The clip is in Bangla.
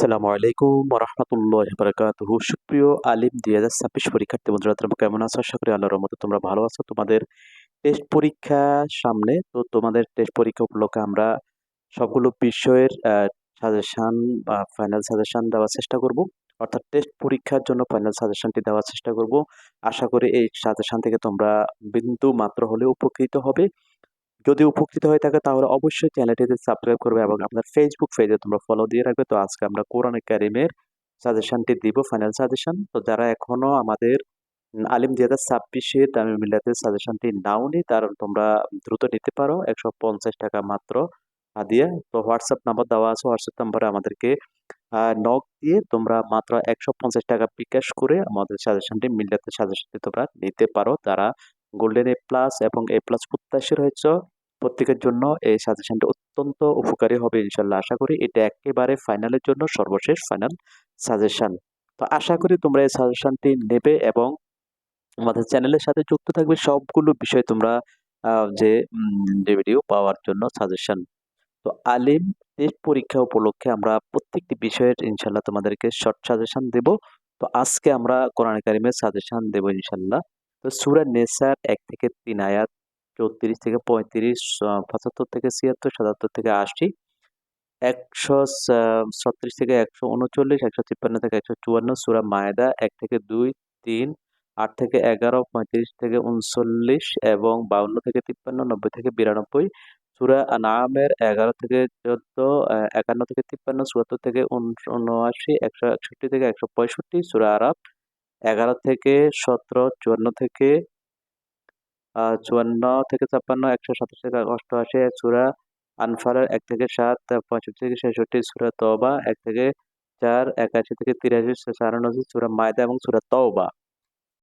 আসসালামু আলাইকুম রহমতুল্লাহ বারকাতুহু সুপ্রিয় আলিম দুই হাজার ছাব্বিশ পরীক্ষার্থী বন্ধুরা, তোমরা কেমন আছো? আশা করি আল্লাহর মতো তোমরা ভালো আছো। তোমাদের টেস্ট পরীক্ষা সামনে, তো তোমাদের টেস্ট পরীক্ষা উপলক্ষে আমরা সবগুলো বিষয়ের সাজেশান বা ফাইনাল সাজেশান দেওয়ার চেষ্টা করব। অর্থাৎ টেস্ট পরীক্ষার জন্য ফাইনাল সাজেশানটি দেওয়ার চেষ্টা করব। আশা করি এই সাজেশান থেকে তোমরা বিন্দু মাত্র হলে উপকৃত হবে। যদি উপকৃত হয়ে থাকে, তাহলে অবশ্যই চ্যানেলটিতে সাবস্ক্রাইব করবে এবং আপনার ফেসবুক পেজে তোমরা ফলো দিয়ে রাখবে। তো আজকে আমরা কোরআন কারিমের সাজেশনটি দিব ফাইনাল সাজেশন তো যারা এখনও আমাদের আলিম দুই হাজার ছাব্বিশে তামিল মিল্লাতের সাজেশনটি নাওনি, তার তোমরা দ্রুত নিতে পারো। একশো পঞ্চাশ টাকা মাত্র দিয়ে। তো হোয়াটসঅ্যাপ নাম্বার দেওয়া আছে হোয়াটসঅ্যাপ নাম্বারে আমাদেরকে নক দিয়ে তোমরা মাত্র একশো পঞ্চাশ টাকা বিকাশ করে আমাদের সাজেশনটি মিল্লাতের সাজেশনটি তোমরা নিতে পারো। তারা গোল্ডেন এ প্লাস এবং এ প্লাস প্রত্যাশী রয়েছে। প্রত্যেকের জন্য এই সাজেশনটি অত্যন্ত উপকারী হবে ইনশাল্লাহ। আশা করি এটা একেবারে ফাইনালের জন্য সর্বশেষ ফাইনাল সাজেশন তো আশা করি তোমরা এই সাজেশনটি নেবে এবং আমাদের চ্যানেলের সাথে যুক্ত থাকবে সবগুলো বিষয় তোমরা যে ভিডিও পাওয়ার জন্য সাজেশন তো আলিম টেস্ট পরীক্ষা উপলক্ষে আমরা প্রত্যেকটি বিষয়ের ইনশাল্লাহ তোমাদেরকে শর্ট সাজেশন দেব। তো আজকে আমরা কোরআন কারিমের সাজেশন দেব ইনশাল্লাহ। তো সুরা নেসার এক থেকে তিন আয়াত, চৌত্রিশ থেকে পঁয়ত্রিশ পঁচাত্তর থেকে ছিয়াত্তর, সাতাত্তর থেকে আশি, একশো ছত্রিশ থেকে একশো উনচল্লিশ, একশো তিপ্পান্ন থেকে একশো চুয়ান্ন, সুরা মায়দা এক থেকে দুই, তিন, আট থেকে এগারো, পঁয়ত্রিশ থেকে উনচল্লিশ এবং বাউন্ন থেকে তিপ্পান্ন, নব্বই থেকে বিরানব্বই, সুরা নামের এগারো থেকে চোদ্দ একান্ন থেকে তিপ্পান্ন, চুয়াত্তর থেকে উনআশি, একশো একষট্টি থেকে একশো পঁয়ষট্টি, সুরা আরব এগারো থেকে সতেরো, চুয়ান্ন থেকে চুয়ান্ন থেকে ছাপ্পান্ন, একশো সাতাশ থেকে অষ্টআশি সুরা আনফালের এক থেকে সাত, পঁয়ষট্টি থেকে ছেষট্টি সুরা তবা এক থেকে চার, একাশি থেকে তিরাশি সুরা মায়দা এবং সুরা তওবা।